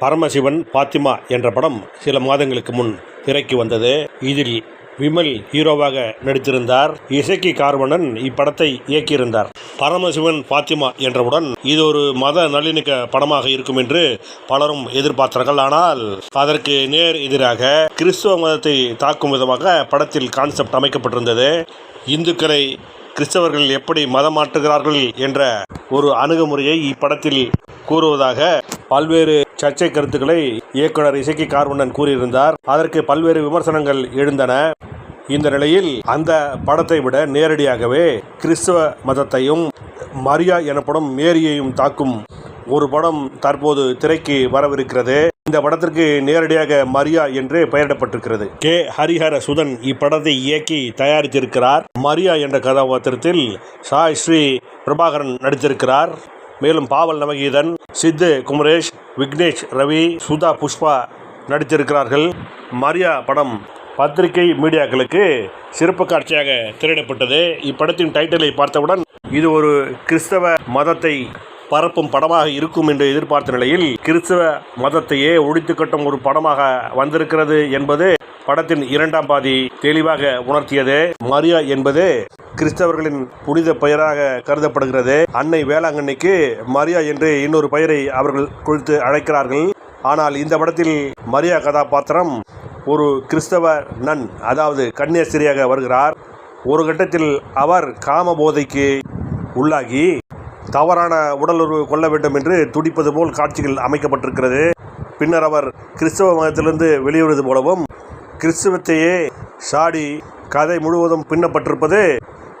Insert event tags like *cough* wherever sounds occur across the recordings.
பரமசிவன் பாத்திமா என்ற படம் சில மாதங்களுக்கு முன் திரைக்கு வந்தது. இதில் விமல் ஹீரோவாக நடித்திருந்தார். இசக்கி கார்வணன் இப்படத்தை இயக்கியிருந்தார். பரமசிவன் பாத்திமா என்றவுடன் இது ஒரு மத நல்லிணக்க படமாக இருக்கும் என்று பலரும் எதிர்பார்த்தார்கள். ஆனால் அதற்கு நேர் எதிராக கிறிஸ்துவ மதத்தை தாக்கும் விதமாக படத்தில் கான்செப்ட் அமைக்கப்பட்டிருந்தது. இந்துக்களை கிறிஸ்தவர்கள் எப்படி மதம் மாற்றுகிறார்கள் என்ற ஒரு அணுகுமுறையை இப்படத்தில் கூறுவதாக பல்வேறு சர்ச்சை கருத்துக்களை இயக்குனர் இசக்கி கார்வண்ணன் கூறியிருந்தார். அதற்கு பல்வேறு விமர்சனங்கள் எழுந்தன. இந்த நிலையில் அந்த படத்தை விட நேரடியாகவே கிறிஸ்தவ மதத்தையும் மரியா எனப்படும் மேரியையும் தாக்கும் ஒரு படம் தற்போது திரைக்கு வரவிருக்கிறது. இந்த படத்திற்கு நேரடியாக மரியா என்று பெயரிடப்பட்டிருக்கிறது. கே. ஹரிஹர சுதன் இப்படத்தை இயக்கி தயாரித்திருக்கிறார். மரியா என்ற கதாபாத்திரத்தில் சாய் ஸ்ரீ பிரபாகரன் நடித்திருக்கிறார். மேலும் பாவல் நவகீதன் சித்து குமரேஷ் விக்னேஷ் ரவி சுதா புஷ்பா நடித்திருக்கிறார்கள். மரியா படம் பத்திரிகை மீடியாக்களுக்கு சிறப்பு காட்சியாக திரையிடப்பட்டது. இப்படத்தின் டைட்டிலை பார்த்தவுடன் இது ஒரு கிறிஸ்தவ மதத்தை பரப்பும் படமாக இருக்கும் என்று எதிர்பார்த்த நிலையில் கிறிஸ்தவ மதத்தையே ஒழித்து கட்டும் ஒரு படமாக வந்திருக்கிறது என்பது படத்தின் இரண்டாம் பாதி தெளிவாக உணர்த்தியது. மரியா என்பது கிறிஸ்தவர்களின் புனித பெயராக கருதப்படுகிறது. அன்னை வேளாங்கண்ணிக்கு மரியா என்று இன்னொரு பெயரை அவர்கள் குறித்து அழைக்கிறார்கள். ஆனால் இந்த படத்தில் மரியா கதாபாத்திரம் ஒரு கிறிஸ்தவ நன் அதாவது கன்னியாஸ்திரியாக வருகிறார். ஒரு கட்டத்தில் அவர் காம போதைக்கு உள்ளாகி தவறான உடலுறவு கொள்ள வேண்டும் என்று துடிப்பது போல் காட்சிகள் அமைக்கப்பட்டிருக்கிறது. பின்னர் அவர் கிறிஸ்தவ மதத்திலிருந்து வெளியேறுவது போலவும் கிறிஸ்தவத்தையே சாடி கதை முழுவதும் பின்னப்பட்டிருப்பது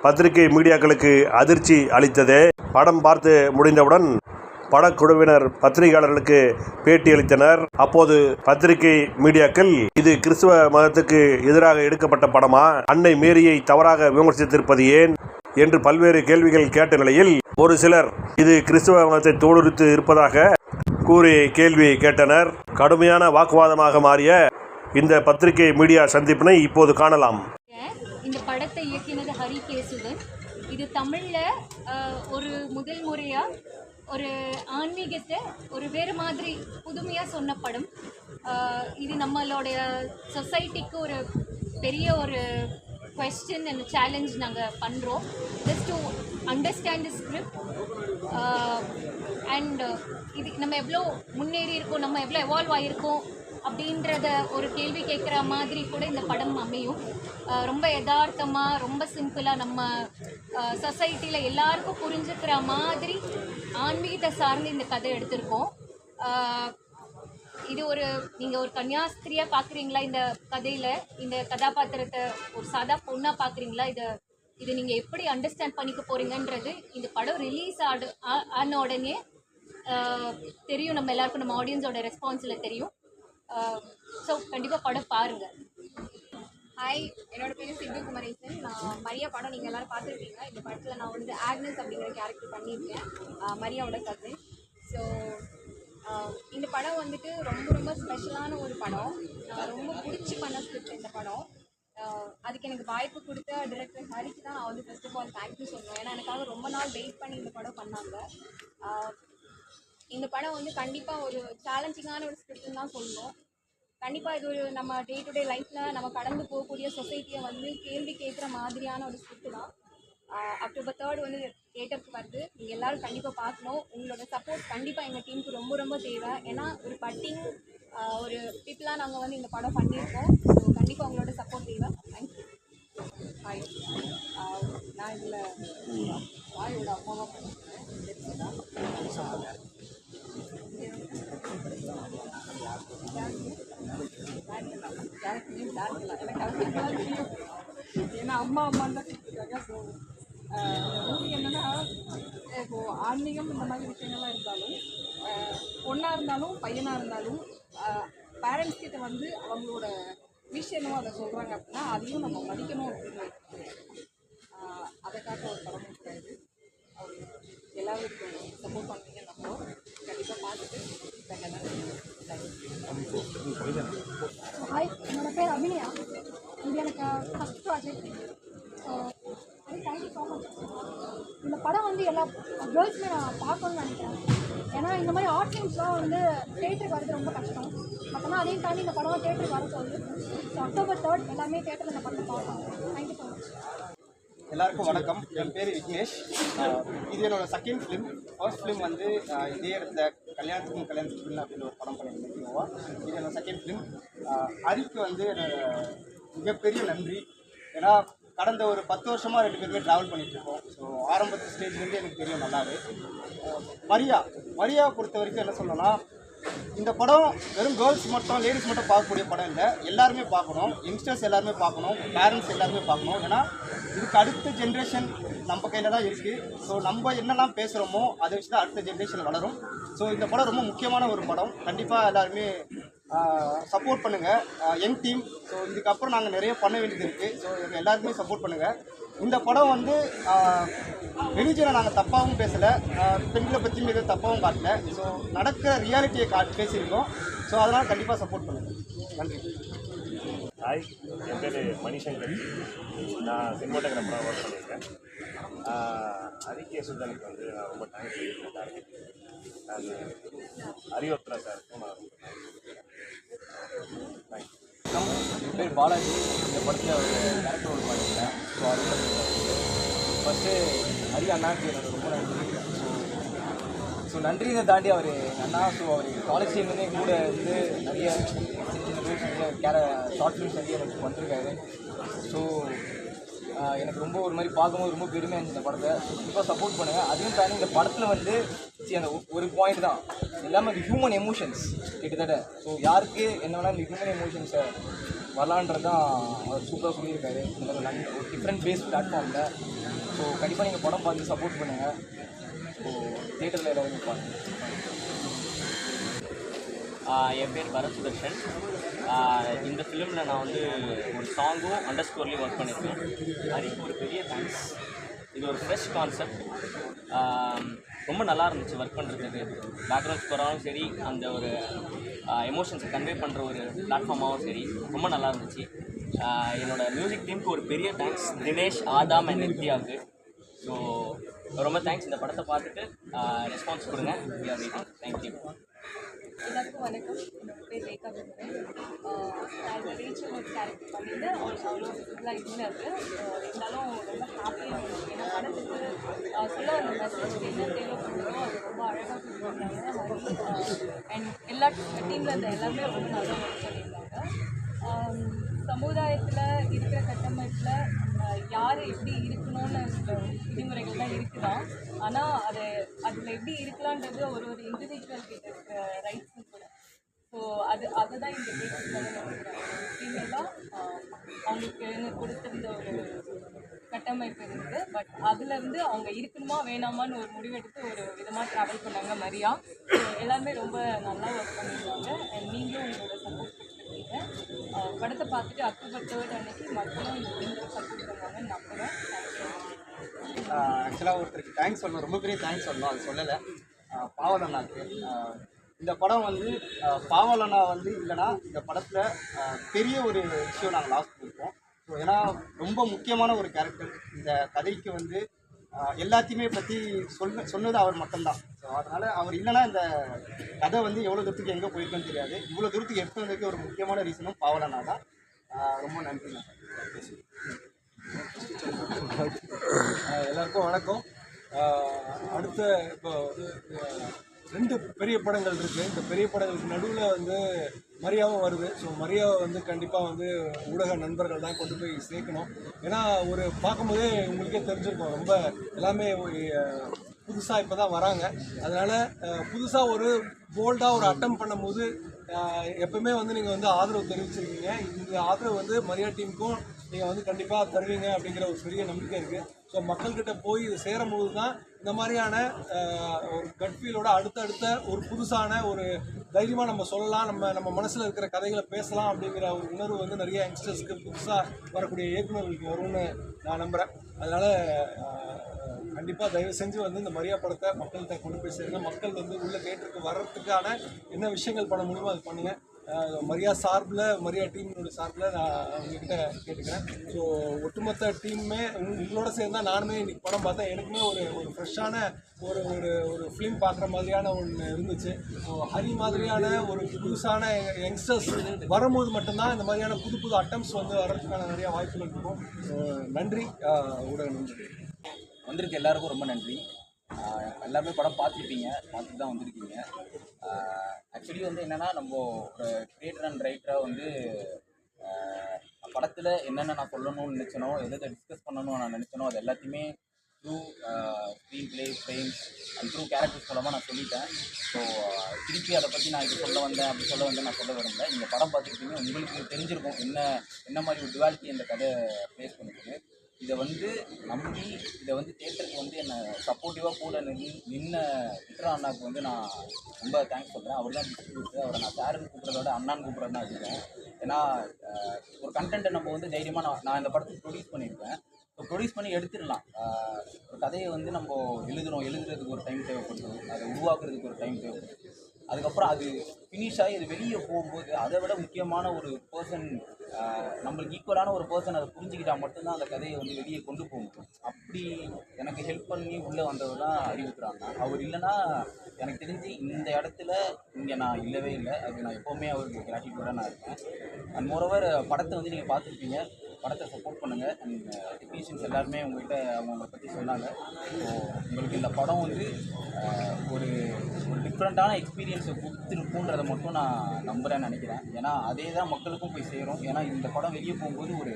பத்திரிகை மீடியாக்களுக்கு அதிர்ச்சி அளித்தது. படம் பார்த்து முடிந்தவுடன் படக்குழுவினர் பத்திரிகையாளர்களுக்கு பேட்டியளித்தனர் அப்போது பத்திரிகை மீடியாக்கள் இது கிறிஸ்துவ மதத்துக்கு எதிராக எடுக்கப்பட்ட படமா? அன்னை மேரியை தவறாக விமர்சித்திருப்பது ஏன்? என்று பல்வேறு கேள்விகள் கேட்ட நிலையில் ஒரு சிலர் இது கிறிஸ்துவ மதத்தை தோலுரித்து இருப்பதாக கூறி கேள்வி கேட்டனர். கடுமையான வாக்குவாதமாக மாறிய இந்த பத்திரிகை மீடியா சந்திப்பினை இப்போது காணலாம். இந்த படத்தை இயக்கினது ஹரி கேசுவன். இது தமிழில் ஒரு முதல் முறையாக ஒரு ஆன்மீகத்தை ஒரு வேறு மாதிரி புதுமையாக சொன்ன படம். இது நம்மளுடைய சொசைட்டிக்கு ஒரு பெரிய ஒரு கொஸ்டின் அண்ட் சேலஞ்ச் நாங்கள் பண்ணுறோம் just to understand the script and இது நம்ம எவ்வளோ முன்னேறி இருக்கோம் நம்ம எவ்வளோ எவால்வ் ஆகிருக்கோம் அப்படின்றத ஒரு கேள்வி கேட்குற மாதிரி கூட இந்த படம் அமையும். Uh, ரொம்ப யதார்த்தமாக ரொம்ப சிம்பிளாக நம்ம uh, சொசைட்டியில் எல்லாருக்கும் புரிஞ்சுக்கிற மாதிரி ஆன்மீகத்தை சார்ந்து இந்த கதை எடுத்திருக்கோம். Uh, இது ஒரு நீங்கள் ஒரு கன்னியாஸ்திரியாக பார்க்குறீங்களா இந்த கதையில்? இந்த கதாபாத்திரத்தை ஒரு சாதா பொண்ணாக பார்க்குறீங்களா இதை இது நீங்கள் எப்படி அண்டர்ஸ்டாண்ட் பண்ணிக்க போகிறீங்கன்றது இந்த படம் ரிலீஸ் ஆடு ஆ- ஆன உடனே தெரியும். நம்ம எல்லாருக்கும் நம்ம ஆடியன்ஸோட ரெஸ்பான்ஸில் தெரியும். ஸோ கண்டிப்பாக படம் பாருங்கள் ஹாய் என்னோட பேர் சித்து குமரேசன் நான் மரியா படம் நீங்கள் எல்லோரும் பார்த்துருக்கீங்க இந்த படத்தில் நான் வந்து ஆக்னஸ் அப்படிங்கிற கேரக்டர் பண்ணியிருக்கேன். மரியாவோட கதை ஸோ இந்த படம் வந்துட்டு ரொம்ப ரொம்ப ஸ்பெஷலான ஒரு படம். ரொம்ப பிடிச்சி பண்ண ஸ்கிரிப்ட் இந்த படம். அதுக்கு எனக்கு வாய்ப்பு கொடுத்த டிரெக்டர் ஹரிக்கு தான் நான் வந்து ஃபஸ்ட் ஆஃப் ஆல் தேங்க்யூ சொல்லணும். ஏன்னா எனக்காக ரொம்ப நாள் வெயிட் பண்ணி இந்த படம் பண்ணாங்க. இந்த படம் வந்து கண்டிப்பாக ஒரு சேலஞ்சிங்கான ஒரு ஸ்கிரிப்ட்னு தான் சொல்லணும். கண்டிப்பாக இது ஒரு நம்ம டே டு டே லைஃப்பில் நம்ம கடந்து போகக்கூடிய சொசைட்டியை வந்து கேள்வி கேட்குற மாதிரியான ஒரு ஸ்கிரிப்ட் தான். அக்டோபர் தேர்ட் வந்து தேட்டருக்கு வருது நீங்கள் எல்லோரும் கண்டிப்பாக பார்க்கணும் உங்களோட சப்போர்ட் கண்டிப்பாக எங்கள் டீமுக்கு ரொம்ப ரொம்ப தேவை ஏன்னா ஒரு பட்டிங் ஒரு பீப்புளாக நாங்கள் வந்து இந்த படம் பண்ணியிருக்கோம் ஸோ கண்டிப்பாக உங்களோட சப்போர்ட் தேவை தேங்க்யூ ஹாய் நான் இதில் வாயோட அம்மாவாக பண்ணுறேன் ஏன்னா அம்மா அம்மா தான் கேட்டுருக்காங்க ஸோ மூவி என்னன்னா இப்போ ஆன்மீகம் இந்த மாதிரி விஷயங்கள்லாம் இருந்தாலும் பொண்ணாக இருந்தாலும் பையனாக இருந்தாலும் பேரண்ட்ஸ் கிட்ட வந்து அவங்களோட விஷயம் என்னவோ அதை சொல்கிறாங்க அப்படின்னா அதையும் நம்ம மதிக்கணும் அப்படின்னு அதை காட்ட ஒரு படம் இருக்காது எல்லாரும் சப்போர்ட் பண்ணுவீங்க நம்ம கண்டிப்பாக பார்த்துட்டு ஹாய் என்னோட பேர் அபிநயா. இது எனக்கு first project so very thank you so much இந்த படம் வந்து எல்லா கேர்ள்ஸுமே நான் பார்க்கணும்னு நினைக்கிறேன். ஏன்னா இந்த மாதிரி ஆர்ட் ஃபிலிம்ஸ்லாம் வந்து தேட்டருக்கு வரது ரொம்ப கஷ்டம். மற்றனா அதையும் தாண்டி இந்த படம் தேட்டருக்கு வர சொல்லுது ஸோ அக்டோபர் தேர்ட் எல்லாமே தேட்டரில் இந்த படத்தை பார்ப்பாங்க தேங்க்யூ ஸோ மச் எல்லாருக்கும் வணக்கம். என் பேர் விக்னேஷ். இது என்னோட செகண்ட் ஃபிலிம் ஃபர்ஸ்ட் ஃபிலிம் வந்து இதே இடத்துல கல்யாணத்துக்கும் கல்யாணத்துக்கு அப்படின்னு ஒரு படம் பண்ணியிருந்தேன் ஹீரோவா இது என்னோட செகண்ட் ஃபிலிம் ஹரிக்கு வந்து என்னோட மிகப்பெரிய நன்றி. ஏன்னா கடந்த ஒரு பத்து வருஷமாக ரெண்டு பேருமே ட்ராவல் பண்ணிகிட்ருக்கோம் இருக்கோம் ஸோ ஆரம்பத்து ஸ்டேஜ்லேருந்து எனக்கு தெரியும் நல்லாவே. மரியா மரியா பொறுத்த வரைக்கும் என்ன சொல்லணும்னா இந்த படம் வெறும் கேர்ள்ஸ் மட்டும் லேடிஸ் மட்டும் பார்க்கக்கூடிய படம் இல்லை. எல்லாருமே பார்க்கணும். யங்ஸ்டர்ஸ் எல்லாருமே பார்க்கணும். பேரண்ட்ஸ் எல்லாருமே பார்க்கணும். ஏன்னா இதுக்கு அடுத்த ஜென்ரேஷன் நம்ம கையில் தான் இருக்குது ஸோ நம்ம என்னெல்லாம் பேசுகிறோமோ அதை வச்சு தான் அடுத்த ஜென்ரேஷன் வளரும். ஸோ இந்த படம் ரொம்ப முக்கியமான ஒரு படம். கண்டிப்பாக எல்லாருமே சப்போர்ட் பண்ணுங்கள் யங் டீம் ஸோ இதுக்கப்புறம் நாங்கள் நிறைய பண்ண வேண்டியது இருக்குது ஸோ எங்கள் எல்லாருக்குமே சப்போர்ட் பண்ணுங்கள் இந்த படம் வந்து ரிலீஜனை நாங்கள் தப்பாகவும் பேசலை. பெண்களை பற்றியும் எதுவும் தப்பாகவும் காட்டல. ஸோ நடக்கிற ரியாலிட்டியை காட் பேசியிருக்கோம். ஸோ அதனால் கண்டிப்பாக சப்போர்ட் பண்ணுங்கள் நன்றி. ஹாய் என் பேர் மணிசங்கர். நான் சினிமாட்டோகிராஃபராக ஒர்க் பண்ணியிருக்கேன். அதிகே சுல்தானுக்கு வந்து நான் ரொம்ப தேங்க்ஸ் சொல்லியிருக்கேன் அரியோத்ரா சார். நான் ரொம்ப தேங்க்ஸ் என் பேர் பாலாஜி. இந்த படத்தில் ஒரு கேரக்டர் ரோல் பண்ணியிருக்கேன் ஸோ அது ஃபஸ்ட்டு ஹரி அண்ணாக்கு எனக்கு ரொம்ப நன்றி. ஸோ ஸோ நன்றியை தாண்டி அவர் அண்ணா ஸோ அவர் காலேஜ் டைம்லேருந்தே கூட வந்து நிறைய சின்ன சின்ன ரூல்ஸ் நிறைய கேர ஷார்ட் ஃபிலிம்ஸ் நிறைய எனக்கு பண்ணிருக்காரு ஸோ எனக்கு ரொம்ப ஒரு மாதிரி பார்க்கும்போது ரொம்ப பெருமையாக இருந்துச்சு இந்த படத்தை. கண்டிப்பாக சப்போர்ட் பண்ணுங்கள் அதையும் தாண்டி இந்த படத்தில் வந்து அந்த ஒரு பாயிண்ட் தான். எல்லாமே அந்த ஹியூமன் எமோஷன்ஸ் கிட்டத்தட்ட. ஸோ யாருக்கு என்ன வேணாலும் இந்த ஹியூமன் எமோஷன்ஸை வரலான்றது தான் அவர் சூப்பராக சொல்லியிருக்காரு. இந்த மாதிரி நல்ல ஒரு டிஃப்ரெண்ட் பேஸ் பிளாட்ஃபார்மில் ஸோ கண்டிப்பாக நீங்கள் படம் பார்த்து சப்போர்ட் பண்ணுங்கள் ஸோ தேட்டரில் எல்லாருமே பாருங்கள் என் பேர் பரத் சுதர்ஷன் இந்த ஃபிலிமில் நான் வந்து ஒரு சாங்கும் அண்டர் ஸ்கோர்லேயும் ஒர்க் பண்ணியிருக்கேன் அதுக்கு ஒரு பெரிய தேங்க்ஸ் இது ஒரு ஃப்ரெஷ் கான்செப்ட் ரொம்ப நல்லா இருந்துச்சு ஒர்க் பண்ணுறதுக்கு பேக்ரவுண்ட் ஸ்கோராகவும் சரி அந்த ஒரு எமோஷன்ஸை கன்வே பண்ணுற ஒரு பிளாட்ஃபார்மாகவும் சரி ரொம்ப நல்லா இருந்துச்சு. என்னோடய என்னோட மியூசிக் டீமுக்கு ஒரு பெரிய தேங்க்ஸ் தினேஷ் ஆதாம் அண்ட் நித்யாவுக்கு. ஸோ ரொம்ப தேங்க்ஸ் இந்த படத்தை பார்த்துட்டு ரெஸ்பான்ஸ் கொடுங்க. தேங்க்யூ எல்லாருக்கும் வணக்கம். என்னோட பேர் ரேகா விமரன் நான் ரீச்சர் ஒரு கேரக்டர் பண்ணியிருந்தேன் அவர் அவ்வளோ ஃபுல்லாக இருந்தது இருந்தாலும் ரொம்ப ஹாப்பியாக இருந்தது ஏன்னா படத்துக்கு சொல்ல வந்த மெசேஜ் என்ன தேவைப்படுதோ அது ரொம்ப அழகாக கொடுத்துருந்தாங்க அண்ட் எல்லா டீமில் இருந்த எல்லாமே ரொம்ப நல்லா ஒர்க் பண்ணியிருந்தாங்க சமுதாயத்தில் இருக்கிற கட்டமைப்பில் யார் எப்படி இருக்கணும்னு விதிமுறைகள் தான் இருக்குதான் ஆனால் அது அதில் எப்படி இருக்கலான்றது ஒரு ஒரு இண்டிவிஜுவல் கிட்ட இருக்கிற ரைட்ஸும் கூட. ஸோ அது அதை தான் இந்த கேஸ் ஃபீமேலாக அவங்களுக்கு கொடுத்துருந்த ஒரு கட்டமைப்பு இருந்தது பட் அதுலேருந்து அவங்க இருக்கணுமா வேணாமான்னு ஒரு முடிவெடுத்து ஒரு விதமாக ட்ராவல் பண்ணாங்க மரியா. எல்லாமே எல்லாருமே ரொம்ப நல்லா ஒர்க் பண்ணியிருந்தாங்க அண்ட் நீங்களும் உங்களோட சப்போர்ட் கொடுத்துருக்கீங்க. படத்தை பார்த்துட்டு அக்டோபர் தேர்ட் அன்னைக்கு மக்களும் இந்த சப்போர்ட் பண்ணுவாங்கன்னு நம்புகிறேன் தேங்க்யூ ஆக்சுவலாக ஒருத்தருக்கு தேங்க்ஸ் சொல்லணும். ரொம்ப பெரிய தேங்க்ஸ் சொல்லணும். அது சொல்லலை. பாவலண்ணாக்கு இந்த படம் வந்து பாவலண்ணா வந்து இல்லைன்னா இந்த படத்தில் பெரிய ஒரு விஷயம் நாங்கள் லாஸ்ட் பண்ணியிருக்கோம் ஸோ ஏன்னா ரொம்ப முக்கியமான ஒரு கேரக்டர் இந்த கதைக்கு வந்து எல்லாத்தையுமே பற்றி சொன்ன சொன்னது அவர் மட்டும்தான். ஸோ அதனால் அவர் இல்லைன்னா இந்த கதை வந்து எவ்வளோ தூரத்துக்கு எங்கே போயிருக்குன்னு தெரியாது. இவ்வளோ தூரத்துக்கு எடுத்து வந்ததுக்கு ஒரு முக்கியமான ரீசனும் பாவலண்ணா தான் ரொம்ப நன்றி. எல்லாருக்கும் வணக்கம். அடுத்த இப்போ ரெண்டு பெரிய படங்கள் இருக்குது இந்த பெரிய படங்களுக்கு நடுவில் வந்து மரியாவும் வருது. ஸோ மரியாவை வந்து கண்டிப்பாக வந்து ஊடக நண்பர்கள் தான் கொண்டு போய் சேர்க்கணும். ஏன்னா ஒரு பார்க்கும்போதே உங்களுக்கே தெரிஞ்சிருக்கும். ரொம்ப எல்லாமே புதுசாக இப்போ தான் வராங்க. அதனால் புதுசாக ஒரு போல்டாக ஒரு அட்டம் பண்ணும்போது எப்பவுமே வந்து நீங்கள் வந்து ஆதரவு தெரிவிச்சிருக்கீங்க. இந்த ஆதரவு வந்து மரியா டீமுக்கும் நீங்கள் வந்து கண்டிப்பாக தருவீங்க அப்படிங்கிற ஒரு பெரிய நம்பிக்கை இருக்குது ஸோ மக்கள்கிட்ட போய் இது சேரும்போது தான் இந்த மாதிரியான ஒரு கட்ஃபீலோட அடுத்தடுத்த ஒரு புதுசான ஒரு தைரியமாக நம்ம சொல்லலாம். நம்ம நம்ம மனசில் இருக்கிற கதைகளை பேசலாம் அப்படிங்கிற ஒரு உணர்வு வந்து நிறைய யங்ஸ்டர்ஸ்க்கு புதுசாக வரக்கூடிய இயக்குநர்களுக்கு வரும்னு நான் நம்புகிறேன் அதனால் கண்டிப்பாக தயவு செஞ்சு வந்து இந்த மரியா படத்தை மக்கள்கிட்ட கொண்டு போய் சேருங்க. மக்கள் வந்து உள்ள தேட்டருக்கு வர்றதுக்கான என்ன விஷயங்கள் பண்ண முடியுமோ அது பண்ணுங்கள் மரியா சார்பில் மரியா டீமினோட சார்பில் நான் உங்ககிட்ட கேட்டுக்கிறேன். ஸோ ஒட்டுமொத்த டீமுமே உங்களோட சேர்ந்தா நானுமே இன்றைக்கி படம் பார்த்தேன் எனக்குமே ஒரு ஒரு ஃப்ரெஷ்ஷான ஒரு ஒரு ஒரு ஃபிலிம் பார்க்குற மாதிரியான ஒன்று இருந்துச்சு. ஸோ ஹரி மாதிரியான ஒரு புதுசான யங்ஸ்டர்ஸ் வரும்போது மட்டும்தான் இந்த மாதிரியான புது புது அட்டம்ஸ் வந்து வர்றதுக்கான நிறையா வாய்ப்புகள் இருக்கும். நன்றி. ஊடக நன்றி. வந்திருக்க எல்லாருக்கும் ரொம்ப நன்றி. எல்லாருமே படம் பார்த்துருப்பீங்க பார்த்துட்டு தான் வந்திருக்கீங்க. ஆக்சுவலி வந்து என்னென்னா நம்ம ஒரு கிரியேட்டர் அண்ட் ரைட்டராக வந்து படத்தில் என்னென்ன நான் சொல்லணும்னு நினச்சனோ எதை டிஸ்கஸ் பண்ணணும்னு நான் நினச்சனோ அது எல்லாத்தையுமே through screenplay frames and through characters மூலமாக நான் சொல்லிட்டேன். ஸோ திருப்பி அதை பற்றி நான் இது சொல்ல வந்தேன் அப்படி சொல்ல வந்தேன் நான் சொல்ல விரும்பல. நீங்கள் படம் பார்த்துருக்கீங்க உங்களுக்கு தெரிஞ்சிருக்கும் என்ன என்ன மாதிரி ஒரு டுவாலிட்டி இந்த கதை ஃபேஸ் பண்ணிருக்கு இதை வந்து நம்பி இதை வந்து தேட்டருக்கு வந்து என்னை சப்போர்ட்டிவாக கூட நின்று நின்ன விக்ரம் அண்ணாவுக்கு வந்து நான் ரொம்ப தேங்க்ஸ் சொல்கிறேன் அவர் தான் கூப்பிட்டு அவரை நான் சாருன்னு கூப்பிட்றத விட அண்ணான்னு கூப்பிட்றது தான் ஏன்னா ஒரு கண்டென்ட்டை நம்ம வந்து தைரியமாக நான் நான் இந்த படத்துக்கு ப்ரொடியூஸ் பண்ணியிருப்பேன். ஸோ ப்ரொடியூஸ் பண்ணி எடுத்துடலாம். ஒரு கதையை வந்து நம்ம எழுதுகிறோம் எழுதுறதுக்கு ஒரு டைம் தேவைப்படுது. அதை உருவாக்குறதுக்கு ஒரு டைம் தேவைப்படுது. அதுக்கப்புறம் அது ஃபினிஷ் ஆகி அது வெளியே போகும்போது அதை விட முக்கியமான ஒரு பர்சன் நம்மளுக்கு ஈக்குவலான ஒரு பர்சன் அதை புரிஞ்சுக்கிட்டால் மட்டும்தான் அந்த கதையை வந்து வெளியே கொண்டு போக முடியும் அப்படி எனக்கு ஹெல்ப் பண்ணி உள்ளே வந்தவர் தான் அறிவிக்கிறாங்க அவர் இல்லைன்னா எனக்கு தெரிஞ்சு இந்த இடத்துல இங்கே நான் இல்லவே இல்லை. அது நான் எப்போவுமே அவருக்கு கிராட்டிடியூடாக நான் இருக்கேன். அண்ட் மோரோவர் படத்தை வந்து நீங்கள் பார்த்துருப்பீங்க. படத்தை சப்போர்ட் பண்ணுங்கள் அண்ட் டெக்னீஷியன்ஸ் எல்லாருமே உங்கள்கிட்ட அவங்கள பற்றி சொன்னாங்க. ஸோ உங்களுக்கு இந்த படம் வந்து uh, ஒரு ஒரு டிஃப்ரெண்ட்டான எக்ஸ்பீரியன்ஸை கொடுத்துருக்குன்றதை மட்டும் நான் நம்புகிறேன்னு நினைக்கிறேன். ஏன்னா அதே தான் மக்களுக்கும் போய் சேரும். ஏன்னா இந்த படம் வெளியே போகும்போது ஒரு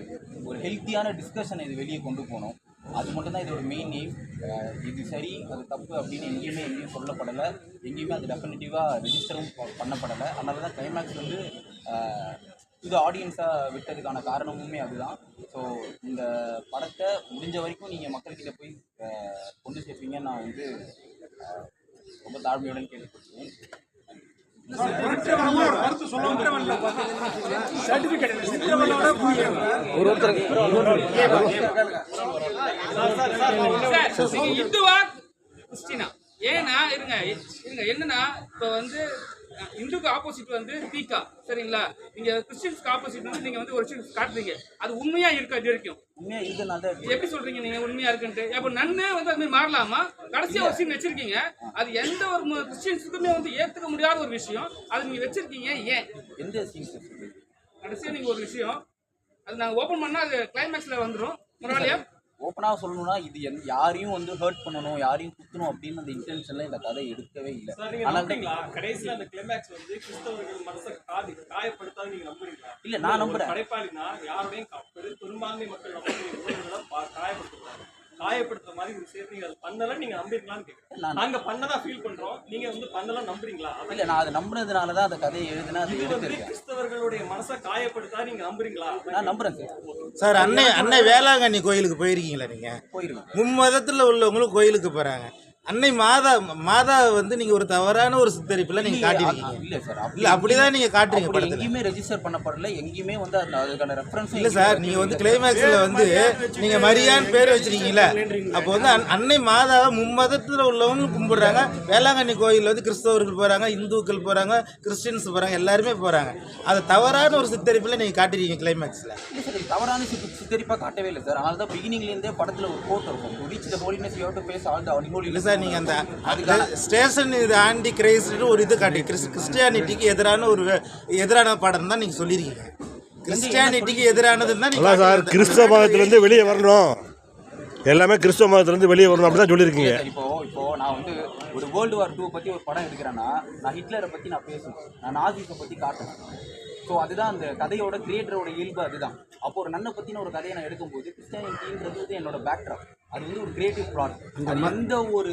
ஒரு ஹெல்த்தியான டிஸ்கஷன் இது வெளியே கொண்டு போகணும். அது மட்டும்தான் இதோட மெயின் எய்ம் uh, இது சரி அது தப்பு அப்படின்னு எங்கேயுமே எங்கேயும் சொல்லப்படலை. எங்கேயுமே அது டெஃபினட்டிவாக ரெஜிஸ்டரும் பண்ணப்படலை. அதனால தான் கிளைமேக்ஸ் வந்து uh, இது ஆடியன்ஸாக விட்டதுக்கான காரணமுமே அதுதான் ஸோ இந்த படத்தை முடிஞ்ச வரைக்கும் நீங்கள் மக்கள்கிட்ட போய் கொண்டு சேர்ப்பீங்கன்னு நான் வந்து ரொம்ப தாழ்மையுடன் கேட்டுக்கொள்கிறேன் கிறிஸ்டினா ஏன்னா இருங்க இருங்க என்னன்னா இப்போ வந்து இந்துக்கு ஆப்போசிட் வந்து தீகா சரிங்களா? நீங்க கிறிஸ்டியன்ஸ்க்கு ஆப்போசிட் வந்து நீங்க வந்து ஒரு விஷயம் காட்டுறீங்க. அது உண்மையா இருக்கா இது வரைக்கும்? எப்படி சொல்றீங்க நீங்க உண்மையா இருக்குன்ட்டு? அப்ப நன்னே வந்து அது மாதிரி மாறலாமா? கடைசியா ஒரு சீன் வச்சிருக்கீங்க. அது எந்த ஒரு கிறிஸ்டியன்ஸுக்குமே வந்து ஏத்துக்க முடியாத ஒரு விஷயம். அது நீங்க வச்சிருக்கீங்க ஏன்? எந்த கடைசியா நீங்க ஒரு விஷயம். அது நாங்க ஓபன் பண்ணா அது கிளைமேக்ஸ்ல வந்துரும். பரவாயில்லையா? ஓப்பனாக சொல்லணும்னா இது என் யாரையும் வந்து ஹர்ட் பண்ணணும் யாரையும் குத்தணும் அப்படின்னு அந்த இன்டென்ஷன்ல இந்த கதை எடுக்கவே இல்லை. நம்புறீங்களா? கடைசியில் அந்த கிளைமேக்ஸ் வந்து கிறிஸ்தவர்கள் மனசை காதி காயப்படுத்தாது நீங்க நம்புறீங்களா? இல்ல, நான் நம்புறேன். படைப்பாளினா யாரோடையும் பெரும்பான்மை மக்கள் காயப்படுத்துறாங்க காயப்படுத்துற மாதிரி ஒரு விஷயத்தை நீங்க அது பண்ணல நீங்க நம்புறீங்களான்னு கேக்குறேன். நான் நாங்க பண்ணதா ஃபீல் பண்றோம். நீங்க வந்து பண்ணல நம்புறீங்களா? இல்ல நான் அதை நம்பினதுனால தான் அந்த கதையை எழுதினா அது வந்து கிறிஸ்தவர்களுடைய மனசை காயப்படுத்தா நீங்க நம்புறீங்களா? நான் நம்புறேன் சார் சார் அன்னை அன்னை வேளாங்கண்ணி கோயிலுக்கு போயிருக்கீங்களா நீங்கள் போயிருக்கேன். மும்மதத்தில் உள்ளவங்களும் கோயிலுக்கு போகிறாங்க அன்னை மாதா மாதா வந்து நீங்கள் ஒரு தவறான ஒரு சித்தரிப்பில் நீங்கள் காட்டியிருக்கீங்க இல்ல சார் இல்ல, அப்படிதான் நீங்க காட்டுறீங்க படத்துல. எங்கேயுமே ரெஜிஸ்டர் பண்ணப்படல எங்கேயுமே வந்து அந்த அதுக்கான ரெஃபரன்ஸ் இல்லை சார் நீங்கள் வந்து கிளைமேக்ஸில் வந்து நீங்கள் மரியான்னு பேர் வச்சிருக்கீங்களே அப்போ வந்து அன்- அன்னை மாதாவை மும்மதத்தில் உள்ளவங்களும் கும்பிடுறாங்க. வேளாங்கண்ணி கோயிலில் வந்து கிறிஸ்தவர்கள் போகிறாங்க இந்துக்கள் போகிறாங்க கிறிஸ்டின்ஸ் போகிறாங்க எல்லாருமே போகிறாங்க அதை தவறான ஒரு சித்தரிப்பில் நீங்கள் காட்டுறீங்க கிளைமேக்ஸில் இல்ல சார் தவறான சித்து சித்தரிப்பா காட்டவே இல்லை சார். அதனால தான் பிகினிங்ல இருந்தே படத்துல ஒரு கோட் இருக்கும். Reach the holiness you have to face all the unholy இல்லை சார் நீங்கள் அந்த ஸ்டேஷன் இது ஆன்டி கிரைஸ்ட்னு ஒரு இது காட்டி கிறிஸ் கிறிஸ்டியானிட்டிக்கு எதிரான ஒரு எதிரான படம் தான் நீங்கள் சொல்லியிருக்கீங்க. கிறிஸ்டியானிட்டிக்கு எதிரானதுன்னு தான் சார் கிறிஸ்தவ மதத்திலேருந்து வெளியே வரணும். எல்லாமே கிறிஸ்தவ மதத்திலேருந்து வெளியே வரணும் அப்படி தான் சொல்லியிருக்கீங்க இப்போ இப்போ நான் வந்து ஒரு வேர்ல்டு வார் டூ பத்தி ஒரு படம் எடுக்கிறேன்னா நான் ஹிட்லரை பத்தி நான் பேசணும். நான் நாசிஸை பத்தி காட்டணும். ஸோ அதுதான் அந்த கதையோட கிரியேட்டரோட இயல்பு அதுதான் அப்போ ஒரு நன்னை பத்தின ஒரு கதையை நான் எடுக்கும்போது கிறிஸ்டியானிட்டின்றது வந்து என்னோட பேக்ட்ராப் அது வந்து ஒரு கிரியேட்டிவ் ப்ளாட் அது எந்த ஒரு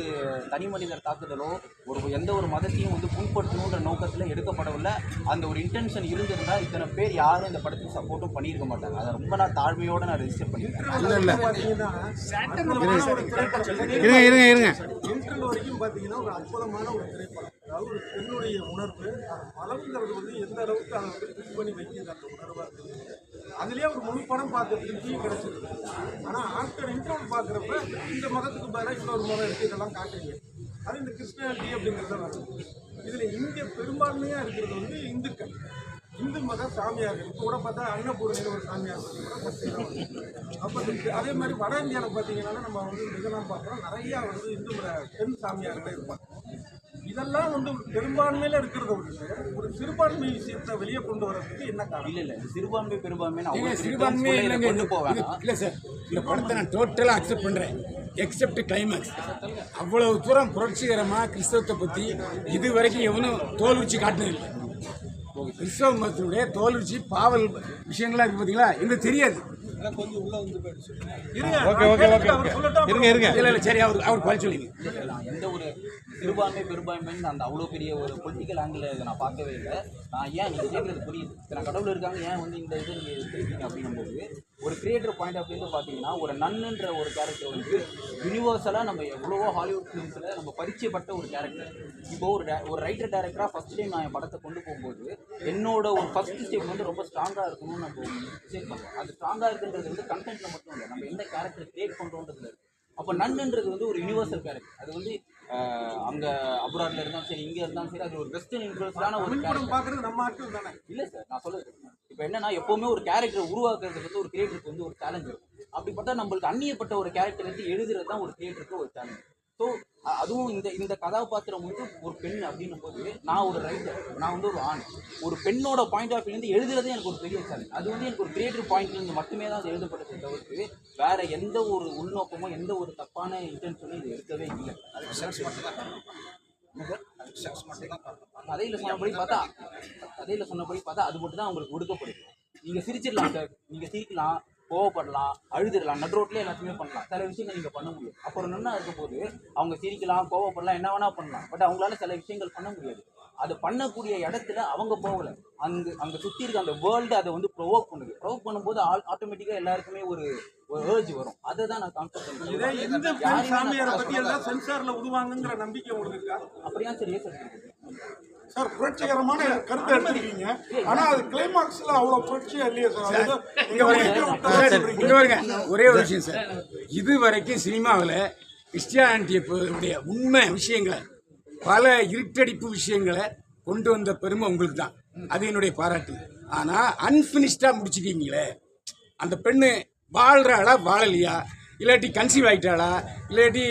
தனி மனிதர் தாக்குதலோ ஒரு எந்த ஒரு மதத்தையும் வந்து புண்படுத்தணுன்ற நோக்கத்தில் எடுக்கப்படவில்லை அந்த ஒரு இன்டென்ஷன் இருந்திருந்தா இத்தனை பேர் யாரும் இந்த படத்துக்கு சப்போர்ட்டும் பண்ணியிருக்க மாட்டாங்க அதை ரொம்ப நான் தாழ்மையோட நான் ரெஜிஸ்டர் பண்ணியிருக்கேன் இல்லை இல்லை இருங்க இருங்க இருங்க வரைக்கும் பார்த்தீங்கன்னா ஒரு அற்புதமான ஒரு திரைப்படம் அதாவது ஒரு பெண்ணுடைய உணர்வு அது வந்து எந்த அளவுக்கு அதை வந்து ஃபில் பண்ணி வைக்கிது அந்த உணர்வாக அதுலேயே ஒரு முழு படம் பார்க்க திருப்தி கிடைச்சிருக்கு ஆனால் ஆஃப்டர் இன்டர்வல் பார்க்குறப்ப இந்த மதத்துக்கு பதிலாக இன்னொரு மதம் இருக்குது இதெல்லாம் காட்டுறீங்க அது இந்த கிறிஸ்டியானிட்டி அப்படிங்கிறத வருது இதில் இங்கே பெரும்பான்மையாக இருக்கிறது வந்து இந்துக்கள். இந்து மத சாமியார்கள். இப்போ கூட பார்த்தா அன்னபூரணியில் ஒரு சாமியார் அப்போ அதே மாதிரி வட இந்தியாவில் பார்த்தீங்கன்னா நம்ம வந்து இதெல்லாம் பார்க்குறோம். நிறையா வந்து இந்து மத பெண் சாமியார்களே இருப்பாங்க. இதெல்லாம் வந்து பெரும்பான்மையில இருக்கிறத விட்டு ஒரு சிறுபான்மை விஷயத்தை வெளியே கொண்டு வரதுக்கு என்ன காரணம்? இல்ல இல்ல. சிறுபான்மை பெரும்பான்மை சிறுபான்மை இல்லைங்க. கொண்டு போவேன் இல்ல சார். இந்த படத்தை நான் டோட்டலாக அக்செப்ட் பண்ணுறேன் எக்ஸப்ட் கிளைமேக்ஸ் அவ்வளவு தூரம் புரட்சிகரமாக கிறிஸ்தவத்தை பற்றி இது வரைக்கும் எவனும் தோல் உச்சி காட்டினதில்லை கிறிஸ்தவ மதத்தினுடைய தோல் உச்சி பாவல் விஷயங்கள்லாம் இருக்கு பார்த்தீங்களா எங்களுக்கு தெரியாது. கொஞ்சம் உள்ள வந்து போயிடுச்சு. Okay, okay, okay, okay. இருங்க இருங்க. இல்லை இல்லை சரி அவர் அவர் குறை சொல்லிங்க எந்த ஒரு சிறுபான்மை பெரும்பான்மைன்னு அந்த அவ்வளோ பெரிய ஒரு பொலிட்டிக்கல் ஆங்கிள் நான் பார்க்கவே இல்லை. நான் ஏன் நீங்கள் கேட்குறது புரியுது. இத்தனை கடவுள் இருக்காங்க ஏன் வந்து இந்த இது நீங்கள் எடுத்துருக்கீங்க அப்படின்னும்போது ஒரு கிரியேட்டர் பாயிண்ட் ஆஃப் வியூ பார்த்தீங்கன்னா ஒரு நன்னுன்ற ஒரு கேரக்டர் வந்து யூனிவர்சலாக நம்ம எவ்வளவோ ஹாலிவுட் ஃபிலிம்ஸில் நம்ம பரிச்சயப்பட்ட ஒரு கேரக்டர் இப்போ ஒரு ஒரு ரைட்டர் டேரக்டராக ஃபஸ்ட் டைம் நான் என் படத்தை கொண்டு போகும்போது என்னோட ஒரு ஃபஸ்ட் ஸ்டெப் வந்து ரொம்ப ஸ்ட்ராங்காக இருக்கணும்னு நம்ம டிசைட் பண்ணுறோம் அது ஸ்ட்ராங்காக இருக்குன்றது வந்து கண்டென்ட்டில் மட்டும் இல்லை நம்ம எந்த கேரக்டர் கிரியேட் பண்ணுறோன்றது அப்போ நன்னுன்றது வந்து ஒரு யுனிவர்சல் கேரக்டர் அது வந்து அங்க அப்ராட்ல இருந்தாலும் சரி இங்க இருந்தாலும் சரி அது ஒரு வெஸ்டர்ன் இன்ஃபுளுன்ஸான ஒரு பார்க்குறது நம்ம ஆட்கள் தானே? இல்ல சார் நான் சொல்லுறது இப்போ என்னன்னா எப்பவுமே ஒரு கேரக்டர் உருவாக்குறதுக்கு வந்து ஒரு கிரியேட்டருக்கு வந்து ஒரு சேலஞ்ச் இருக்கும். அப்படிப்பட்ட நம்மளுக்கு அந்நியப்பட்ட ஒரு கேரக்டர் வந்து எழுதுறது தான் ஒரு கிரியேட்டருக்கு ஒரு சேலஞ்ச் ஸோ அதுவும் இந்த இந்த கதாபாத்திரம் வந்து ஒரு பெண் அப்படின்னும் போது நான் ஒரு ரைட்டர் நான் வந்து ஒரு ஆண். ஒரு பெண்ணோட பாயிண்ட் ஆஃப் வியூலேருந்து எழுதுறதே எனக்கு ஒரு பெரிய சேலஞ்ச் அது வந்து எனக்கு ஒரு கிரியேட்டர் பாயிண்ட்லேருந்து மட்டுமே தான் அது எழுதப்பட்டதை தவிர்த்து வேற எந்த ஒரு உள்நோக்கமோ எந்த ஒரு தப்பான இன்டென்ஷனும் இது இருக்கவே இல்லை. அதுக்கு சென்ஸ் மட்டும் தான் கதையில் சொன்னபடி பார்த்தா கதையில் சொன்னபடி பார்த்தா அது மட்டும் தான் உங்களுக்கு ஒடுக்கப்படுது நீங்கள் சிரிச்சிடலாம் சார் நீங்கள் சிரிக்கலாம். கோவப்படலாம் அழுதுடலாம். நடு ரோட்லேயே எல்லாத்தையுமே பண்ணலாம். சில விஷயங்கள் நீங்கள் பண்ண முடியும் அப்போ ஒரு நன்னா இருக்கும்போது அவங்க சிரிக்கலாம் கோவப்படலாம் என்ன வேணால் பண்ணலாம். பட் அவங்களால சில விஷயங்கள் பண்ண முடியாது. அது பண்ணக்கூடிய இடத்துல அவங்க போகலை. அங்கே அங்கே சுற்றி இருக்க அந்த வேர்ல்டு அதை வந்து ப்ரொவோக் பண்ணுது. ப்ரொவோக் பண்ணும்போது ஆல் ஆட்டோமேட்டிக்காக எல்லாருக்குமே ஒரு ஒரு ஏர்ஜ் வரும். அதை தான் நான் கான்செப்ட் இதே இந்த பெண் சாமியாரை பத்தி எல்லாம் சென்சார்ல விடுவாங்கங்கிற நம்பிக்கை உங்களுக்கு இருக்கா? அப்படியா சரி சார் சார் புரட்சிகரமான கருத்தை எடுத்துருக்கீங்க. ஆனா அது கிளைமாக்ஸ்ல அவ்வளவு புரட்சியா இல்லையே சார். இங்க வருங்க சார், இங்க வருங்க ஒரே ஒரு விஷயம் சார். இது வரைக்கும் சினிமாவில் கிறிஸ்டியானிட்டியுடைய உண்மை விஷயங்களை பல இருட்டடிப்பு விஷயங்களை கொண்டு வந்த பெருமை உங்களுக்கு தான். அது என்னுடைய பாராட்டு. ஆனால் அன்ஃபினிஷ்டாக முடிச்சுக்கீங்களே அந்த பெண்ணு வாழ்றாளா வாழலையா? இல்லாட்டி கன்சீவ் ஆயிட்டாளா? இல்லாட்டி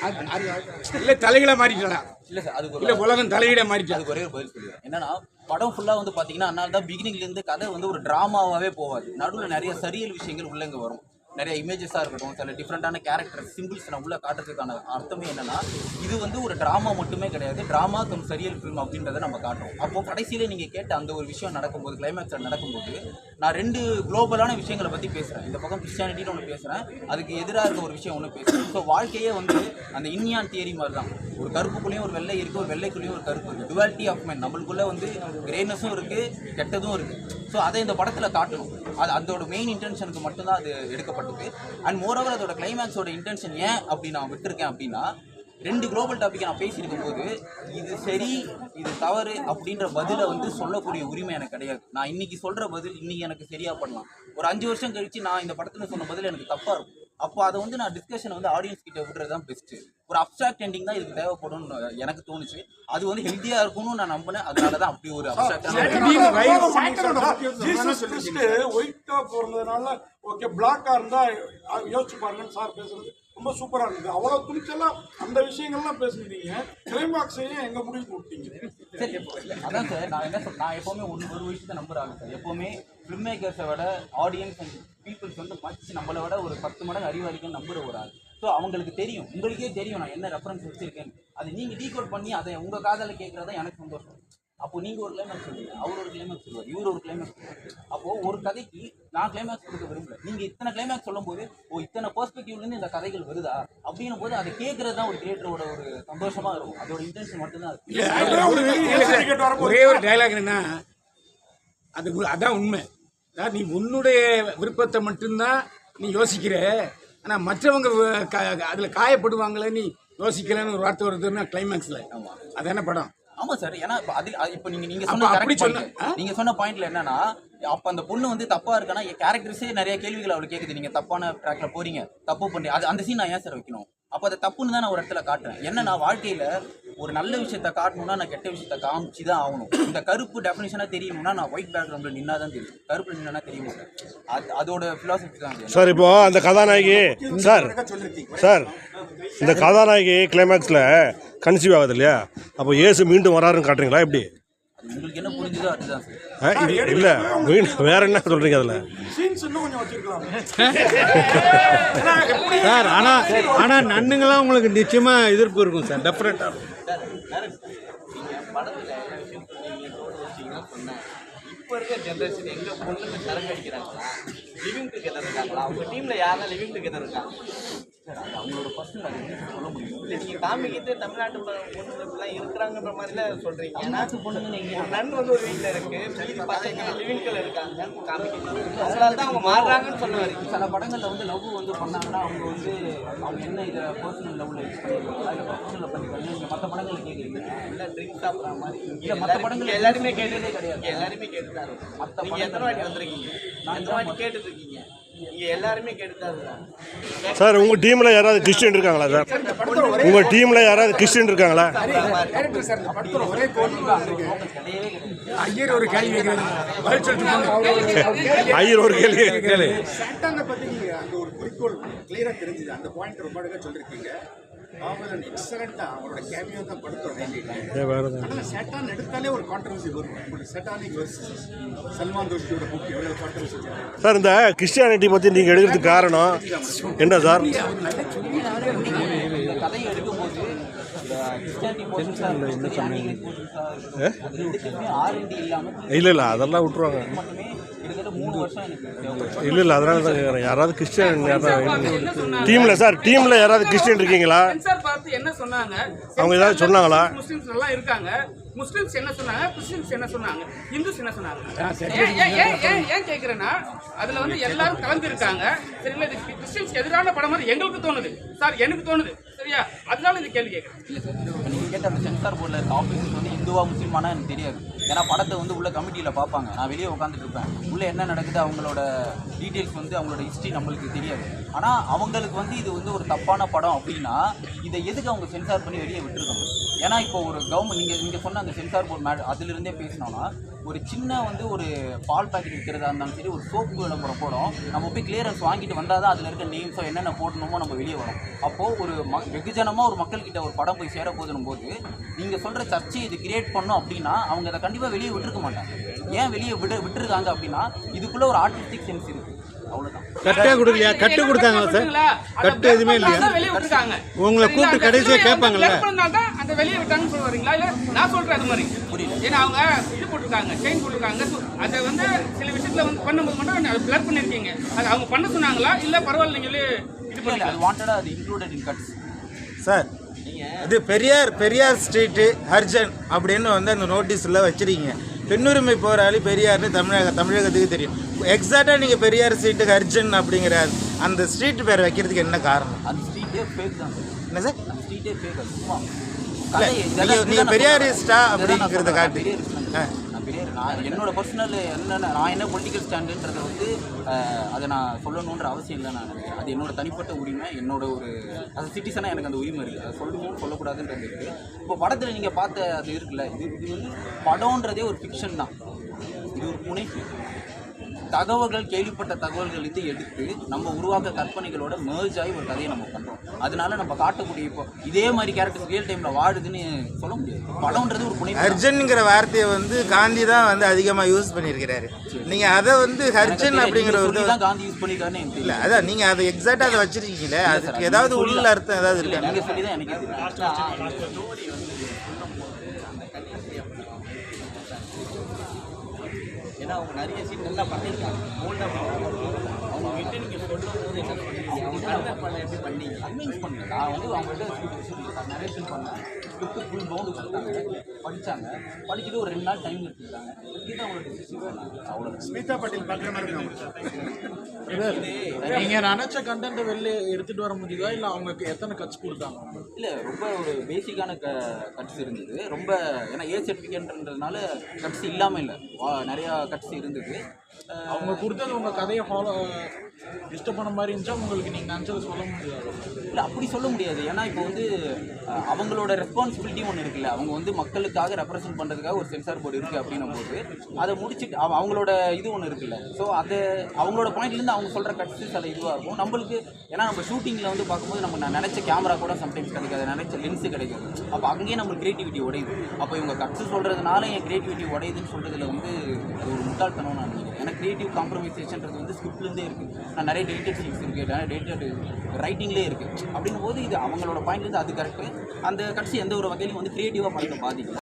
அது- அது- இல்லை தலைகளை மாறிட்டாளா? இல்ல சார் அதுக்கு இல்ல உலகம் தலையிட மாறிட்டா. அதுக்கு ஒரே ஒரு பதில் சொல்லுவேன் என்னன்னா படம் ஃபுல்லா வந்து பாத்தீங்கன்னா அதனால தான் பிகினிங்ல இருந்து கதை வந்து ஒரு டிராமாவாவே போகாது. நடுவில் நிறைய சரியல் விஷயங்கள் உள்ள இங்க வரும். நிறைய இமேஜஸாக இருக்கட்டும் சில டிஃப்ரெண்ட்டான கேரக்டர் சிம்பிள்ஸ் நான் உள்ளே காட்டுறதுக்கான அர்த்தமே என்னன்னா இது வந்து ஒரு ட்ராமா மட்டுமே கிடையாது. ட்ராமா கம் சரியல் ஃபிலிம் அப்படின்றத நம்ம காட்டுறோம். அப்போது கடைசியில் நீங்கள் கேட்ட அந்த ஒரு விஷயம் நடக்கும்போது கிளைமேக்ஸில் நடக்கும்போது நான் ரெண்டு குளோபலான விஷயங்களை பற்றி பேசுகிறேன் இந்த பக்கம் கிறிஸ்டியானிட்டின்னு ஒன்று பேசுகிறேன் அதுக்கு எதிராக இருக்க ஒரு விஷயம் ஒன்று பேசுகிறேன் ஸோ வாழ்க்கையே வந்து அந்த இன்யான் தியரி மாதிரி தான் ஒரு கருப்புக்குள்ளேயும் ஒரு வெள்ளை இருக்குது ஒரு வெள்ளைக்குள்ளேயும் ஒரு கருப்பு இருக்கு. டுவாலிட்டி ஆஃப் மைண்ட் நம்மளுக்குள்ளே வந்து கிரேனஸும் இருக்குது கெட்டதும் இருக்குது ஸோ அதை இந்த படத்தில் காட்டணும். அது அதோட மெயின் இன்டென்ஷனுக்கு மட்டும்தான் அது எடுக்கப்படும் எடுக்கப்பட்டது அண்ட் மோரோவர் அதோட கிளைமேக்ஸோட இன்டென்ஷன் ஏன் அப்படி நான் விட்டுருக்கேன் அப்படின்னா ரெண்டு குளோபல் டாபிக் நான் பேசியிருக்கும் போது இது சரி இது தவறு அப்படின்ற பதிலை வந்து சொல்லக்கூடிய உரிமை எனக்கு கிடையாது. நான் இன்னைக்கு சொல்கிற பதில் இன்னைக்கு எனக்கு சரியாக பண்ணலாம். ஒரு அஞ்சு வருஷம் கழிச்சு நான் இந்த படத்தில் சொன்ன பதில் எனக்கு தப்பாக இருக்கும். அப்போ அதை வந்து நான் டிஸ்கஷனை வந்து ஆடியன்ஸ் கிட்ட விடுறது தான் பெஸ்ட்டு ஒரு அப்சாக்ட் எண்டிங் தான் இதுக்கு தேவைப்படும்னு எனக்கு தோணுச்சு. அது வந்து ஹெல்த்தியா இருக்கும்னு நான் நம்பினேன். அதனால தான் அப்படி ஒரு ஒயிட்டா போறதுனால ஓகே பிளாக்கா இருந்தா யோசிச்சு பாருங்கன்னு சார் பேசுறது ரொம்ப சூப்பரா இருந்தது. அவ்வளவு துணிச்சலாம் அந்த விஷயங்கள்லாம் பேசுனீங்க. கிளைமாக்ஸையும் எங்க முடிவு கொடுத்தீங்க சரி அதான் சார் நான் என்ன சொல் நான் எப்போவுமே ஒன்று ஒரு விஷயத்தை நம்புறாங்க சார் எப்போவுமே ஃபிலிம் மேக்கர்ஸை விட ஆடியன்ஸ் அண்ட் பீப்புள்ஸ் வந்து மச்சு நம்மளை விட ஒரு பத்து மடங்கு அறிவாளிகள் நம்புற ஒரு ஆள். ஸோ அவங்களுக்கு தெரியும். உங்களுக்கே தெரியும் நான் என்ன ரெஃபரன்ஸ் வச்சிருக்கேன்னு. அது நீங்கள் டீகோட் பண்ணி அதை உங்கள் காதில் கேட்குறதா எனக்கு சந்தோஷம். அப்போ நீங்கள் ஒரு கிளைமேக்ஸ் சொல்லுவீங்க அவர் ஒரு கிளைமேக்ஸ் சொல்லுவார். இவர் ஒரு கிளைமேக்ஸ் சொல்லுவார். அப்போது ஒரு கதைக்கு நான் கிளைமேக்ஸ் கொடுக்க விரும்பல. நீங்கள் இத்தனை கிளைமேக்ஸ் சொல்லும்போது ஓ இத்தனை பெர்ஸ்பெக்டிவ்லேருந்து இந்த கதைகள் வருதா? அப்படின்னும் போது அதை கேட்குறது தான் ஒரு கிரியேட்டரோட ஒரு சந்தோஷமாக இருக்கும். அதோட இன்டென்ஷன் மட்டும்தான் அது. இல்ல, அதுல ஒரு- ஒரே டைலாக் என்னன்னா அது அதான் உண்மை. அதாவது நீ உன்னுடைய விருப்பத்தை மட்டும்தான் நீ யோசிக்கிற. ஆனா மற்றவங்க க- அதுல காயப்படுவாங்களே நீ யோசிக்கலன்னு ஒரு வார்த்தை வருதுன்னா கிளைமேக்ஸ்ல அதான படம்? ஆமா சார். ஏன்னா இப்ப அதில் அது இப்போ நீங்க நீங்க அப்ப சொன்ன அப்படி சொன்ன- point. நீங்க சொன்ன பாயிண்ட்ல என்னன்னா அப்ப அந்த பொண்ணு வந்து தப்பா இருக்கனா கேரக்டர்ஸே நிறைய கேள்விகள் அவளுக்கு கேக்குது. நீங்க தப்பான ட்ராக்ல போறீங்க. தப்பு பண்ணி அது அந்த சீன் நான் ஏன் சார் வைக்கணும்? அப்போ அதை தப்புன்னு தான் நான் ஒரு இடத்துல காட்டுறேன். என்னன்னா வாழ்க்கையில ஒரு நல்ல விஷயத்த காட்டணும்னா நான் கெட்ட விஷயத்த காமிச்சு தான் ஆகணும். இந்த கருப்பு டெஃபினேஷனாக தெரியணும்னா நான் ஒயிட் பேக்ரவுண்டில் நின்னா தான் தெரியும். கருப்பில் நின்னா தெரிய மாட்டேன். அது அதோட ஃபிலாசபி தான். சார் இப்போ அந்த கதாநாயகி சார் சார் இந்த கதாநாயகி கிளைமேக்ஸில் கன்சீவ் ஆகுது இல்லையா? அப்போ இயேசு மீண்டும் வராருன்னு காட்டுறீங்களா? எப்படி? உங்களுக்கு என்ன புரிஞ்சுதோ அதுதான் சார். இல்ல- வேற என்ன சொல்றீங்க அதில்? சீன்ஸ் இன்னும் கொஞ்சம் வச்சிருக்கலாம். *laughs* சார் ஆனால் ஆனால் நன்னுங்களாம் உங்களுக்கு நிச்சயமாக எதிர்ப்பு இருக்கும் சார் டெஃபினட்டாக நீங்கள் படத்தில் என்ன விஷயம் சொன்னீங்க ரோடு வச்சிங்கன்னா சொன்னேன் இப்போ இருக்க ஜென்ரேஷன் எங்கள் பொண்ணுங்க சரக்கு அடிக்கிறாங்களா? லிவிங் டுகெதர் இருக்காங்களா அவங்க டீமில் யாரெல்லாம் லிவிங் டுகெதர் இருக்காங்க அவங்களோட பர்சனல் சொல்ல முடியும்? இல்லை நீங்கள் காமிக்கிட்டு தமிழ்நாட்டு பொ- பொண்ணுங்கலாம் இருக்கிறாங்கன்ற மாதிரிலாம் சொல்கிறீங்க ஏன்னா ஒரு நன் வந்து ஒரு வீட்டில் இருக்கு. மீதி பசங்க லிவிங்கில் இருக்காங்க. காமிக்கிறீங்க அதனால தான் அவங்க மாறுறாங்கன்னு சொல்ல வரீங்க சில படங்களில் வந்து லவ் வந்து பண்ணாங்கன்னா அவங்க வந்து அவங்க என்ன இதை பர்சனல் லெவலில் யூஸ் பண்ணிருக்காங்களா இல்லை ப்ரொஃபஷனல் பண்ணிருக்காங்க நீங்கள் மற்ற படங்களில் கேட்குறீங்க இல்லை ட்ரிங்க்ஸ் சாப்பிட்ற மாதிரி. இல்லை மற்ற படங்கள் எல்லாருமே கேட்டதே கிடையாது. எல்லாருமே கேட்டுதான் மற்ற நீங்க எத்தனை வாட்டி வந்திருக்கீங்க? கேட்டுட்டு இருக்கீங்க நீங்க எல்லாருமே கேட்டுதான் சார் உங்கள் டீமில் யாராவது கிறிஸ்டின் இருக்காங்களா சார்? உங்கள் டீமில் யாராவது கிறிஸ்டின் இருக்காங்களா? ஐயர் ஒரு கேள்வி ஐயர் ஒரு கேள்வி கேளு அந்த ஒரு குறிக்கோள் கிளியரா தெரிஞ்சுது. அந்த பாயிண்ட் ரொம்ப அழகா சொல்லிருக்கீங்க. பாபலன் எக்ஸலண்டா அவரோட கேமியோ தான் படுத்தோம் ஏ, வேற எதுவும். ஆனால் சேட்டான் எடுத்தாலே ஒரு கான்ட்ரவர்சி வரும். உங்களுக்கு சேட்டானிக் வர்சஸ் சல்மான் ருஷ்டியோட புக் எவ்வளவு கான்ட்ரவர்சி சார் இந்த கிறிஸ்டியானிட்டி பற்றி நீங்கள் எடுக்கிறதுக்கு காரணம் என்ன சார்? கதையை எடுக்கும்போது இல்லை இல்லை அதெல்லாம் விட்ருவாங்க இல்லை இல்லை அதனால தான் கேட்குறேன் யாராவது கிறிஸ்டியன் யாராவது டீமில் சார் டீமில் யாராவது கிறிஸ்டியன் இருக்கீங்களா? சென்சார் பார்த்து என்ன சொன்னாங்க? அவங்க ஏதாவது சொன்னாங்களா? முஸ்லிம்ஸ் எல்லாம் இருக்காங்க. முஸ்லிம்ஸ் என்ன சொன்னாங்க? கிறிஸ்டின்ஸ் என்ன சொன்னாங்க? இந்துஸ் என்ன சொன்னாங்க? ஏன் ஏன் ஏன் ஏன் ஏன் கேட்குறேன்னா அதுல வந்து எல்லாரும் கலந்து இருக்காங்க. சரிங்களா இது கிறிஸ்டின்ஸ் எதிரான படம் மாதிரி எங்களுக்கு தோணுது. சார் எனக்கு தோணுது. சரியா? அதனால இந்த கேள்வி கேட்குறேன். சார் நீங்கள் கேட்ட அந்த சென்சார் போர்டில் இருக்க ஆஃபீஸர்ஸ் வந்து இந்துவா முஸ்லீமானா எனக்கு தெரியாது. ஏன்னா படத்தை வந்து உள்ள கமிட்டியில் பார்ப்பாங்க. நான் வெளியே உட்காந்துட்டு இருப்பேன். உள்ளே என்ன நடக்குது அவங்களோட டீட்டெயில்ஸ் வந்து அவங்களோட ஹிஸ்ட்ரி நம்மளுக்கு தெரியாது. ஆனால் அவங்களுக்கு வந்து இது வந்து ஒரு தப்பான படம் அப்படின்னா இதை எதுக்கு அவங்க சென்சார் பண்ணி வெளியே விட்டுருக்கணும் ஏன்னா இப்போ ஒரு கவர்மெண்ட் நீங்கள் நீங்கள் சொன்ன அந்த சென்சார் போர்ட் மேட் அதிலிருந்தே பேசினோன்னா ஒரு சின்ன வந்து ஒரு பால் பாக்கெட் விற்கிறதா இருந்தாலும் சரி ஒரு சோப்பு விளம்பரம் போடும் நம்ம போய் கிளியரன்ஸ் வாங்கிட்டு வந்தால் தான் அதில் இருக்க நேம்ஸோ என்னென்ன போடணுமோ நம்ம வெளியே வரும். அப்போது ஒரு ம வெகுஜனமாக ஒரு மக்கள்கிட்ட ஒரு படம் போய் சேர போதும் போது நீங்கள் சொல்கிற சர்ச்சை இது கிரியேட் பண்ணோம் அப்படின்னா அவங்க அதை கண்டிப்பாக வெளியே விட்டுருக்க மாட்டாங்க. ஏன் வெளியே விட விட்டுருக்காங்க அப்படின்னா இதுக்குள்ளே ஒரு ஆர்டிஸ்டிக் சென்ஸ் இருக்குது கட்டே கொடுக்கலையா? கட்டு கொடுத்தாங்களா சார்? கட்டு எதுவுமே இல்லையா? உங்களை கூப்பிட்டு கடைசியாக கேட்பாங்கல்ல? அந்த வெளியே விட்டாங்கன்னு சொல்ல வரீங்களா இல்ல நான் சொல்றேன் அது மாதிரி. ஏன்னா அவங்க இது போட்டிருக்காங்க செயின் போட்டிருக்காங்க. So, அதை வந்து சில விஷயத்துல வந்து பண்ணும்போது மட்டும் அதை பிளர் பண்ணிருக்கீங்க. அது அவங்க பண்ண சொன்னாங்களா? இல்ல பரவாயில்ல நீங்களே இது இல்லை இல்லை அது வாண்டடாக அது இன்க்ளூடட் இன் கட்ஸ் சார் இது பெரியார் பெரியார் ஸ்ட்ரீட்டு ஹர்ஜன் அப்படின்னு வந்து அந்த நோட்டீஸில் வச்சிருக்கீங்க. பெண்ணுரிமை போராளி பெரியார்னு தமிழக தமிழகத்துக்கு தெரியும். எக்ஸாக்டாக நீங்கள் பெரியார் ஸ்ட்ரீட்டுக்கு ஹர்ஜன் அப்படிங்கிற அந்த ஸ்ட்ரீட் பேர் வைக்கிறதுக்கு என்ன காரணம்? அந்த ஸ்ட்ரீட்டே ஃபேக் தான். என்ன சார்? அந்த ஸ்ட்ரீட்டே ஃபேக் சும்மா. நீங்கள் இதுதான் பெரியாரிஸ்டா. அப்படிங்கிறத காட்டு. நான் பெரியார். என்னோட பர்சனல் என்னென்ன நான் என்ன பொலிட்டிக்கல் ஸ்டாண்டுன்றதை வந்து அதை நான் சொல்லணுன்ற அவசியம் இல்லை நான் நினைக்கிறேன். அது என்னோட தனிப்பட்ட உரிமை என்னோட ஒரு அது சிட்டிசனாக எனக்கு அந்த உரிமை இருக்குது அதை சொல்லணும் சொல்லக்கூடாதுன்றது இருக்குது இப்போ படத்தில் நீங்கள் பார்த்த அது இருக்குல்ல இது இது வந்து படம்ன்றதே ஒரு ஃபிக்ஷன் தான். இது ஒரு புனை தகவல்கள் கேள்விப்பட்ட தகவல்கள் இது எடுத்து நம்ம உருவாக்க கற்பனைகளோட merge ஆகி ஒரு கதையை நம்ம பண்ணுறோம் அதனால நம்ம காட்டக்கூடிய இப்போ இதே மாதிரி கேரக்டர் ரியல் டைமில் வாடுதுன்னு சொல்ல முடியாது. படம்ன்றது ஒரு புனை ஹர்ஜன்ங்கிற வார்த்தையை வந்து காந்தி தான் வந்து அதிகமாக யூஸ் பண்ணியிருக்கிறாரு. நீங்கள் அதை வந்து ஹர்ஜன் அப்படிங்கிற ஒரு தான் காந்தி யூஸ் பண்ணிருக்காருன்னு எனக்கு இல்லை அதான் நீங்கள் அதை எக்ஸாக்டாக அதை வச்சிருக்கீங்களே அதுக்கு ஏதாவது உள்ள அர்த்தம் ஏதாவது இருக்கா? நீங்கள் சொல்லி தான் எனக்கே ஏன்னா அவங்க நிறைய சீன் நல்லா பண்ணியிருக்காங்க. ஓல்டாக அவங்க கிட்ட நீங்கள் சொல்லும் போது என்ன பண்ணுறீங்க அவங்க பண்ண எப்படி பண்ணீங்க? கன்வின்ஸ் பண்ணல நான் வந்து அவங்கள்ட்ட நரேஷன் பண்ணேன் ஸ்கிரிப்ட் ஃபுல் பவுண்டு கொடுத்தாங்க. படித்தாங்க படிச்சுட்டு ஒரு ரெண்டு நாள் டைம் எடுத்துக்கிட்டாங்க. இது அவங்களோட டிசிஷன் அவ்வளோ ஸ்மிதா பட்டேல் பார்க்குற மாதிரி இருக்கு நீங்க நினைச்ச கண்டென்ட் வெளில எடுத்துட்டு வர முடியுதா? இல்ல அவங்க எத்தனை கட்ஸ் கொடுத்தாங்க? இல்லை ரொம்ப ஒரு பேசிக்கான க கட்ஸ் இருந்தது. ரொம்ப ஏன்னா ஏ சர்டிஃபிகேட்ன்றதுனால கட்ஸ் இல்லாமல் இல்லை. வா நிறையா கட்ஸ் இருந்தது. அவங்க கொடுத்தது உங்கள் கதையை ஃபாலோ டிஸ்டர்ப் பண்ண மாதிரி இருந்துச்சா? உங்களுக்கு நீங்கள் நினச்சதை சொல்ல முடியாது? இல்லை அப்படி சொல்ல முடியாது. ஏன்னா இப்போ வந்து அவங்களோட ரெஸ்பான்சிபிலிட்டி ஒன்று இருக்குல்ல. அவங்க வந்து மக்களுக்காக ரெப்ரசென்ட் பண்ணுறதுக்காக ஒரு சென்சார் போர்டு இருக்குது அப்படின்னும் போது அதை முடிச்சுட்டு அவ- அவங்களோட இது ஒன்று இருக்குல்ல. ஸோ அதை அவங்களோட பாயிண்ட்லேருந்து அவங்க சொல்கிற கட்ஸஸ் சில இதுவாக இருக்கும். நம்மளுக்கு ஏன்னா நம்ம ஷூட்டிங்கில் வந்து பார்க்கும்போது நம்ம நினச்ச கேமரா கூட சம்டைம்ஸ் கிடைக்காது. நினச்ச லென்ஸு கிடைக்கும் அப்போ அங்கேயே நம்ம கிரியேட்டிவிட்டி உடையுது. அப்போ இவங்க கட்ஸு சொல்கிறதுனால என் கிரியேட்டிவிட்டி உடையுதுன்னு சொல்கிறதுல வந்து அது ஒரு முட்டாள்தனம் நான் நினைக்கிறேன். ஏன்னா கிரியேட்டிவ் காம்ப்ரமைசேஷன்றது வந்து ஸ்கிரிப்ட்லேருந்தே இருக்குது நான் நிறைய டேட்டட் சீன்ஸ் இருக்குது டேட்டட் ரைட்டிங்லேயே இருக்குது அப்படின்னும் போது இது அவங்களோட பாயிண்ட்லேருந்து அது கரெக்டு அந்த கட்சி எந்த ஒரு வகையிலும் வந்து க்ரியேட்டிவாக படத்தை பாதிக்கலாம்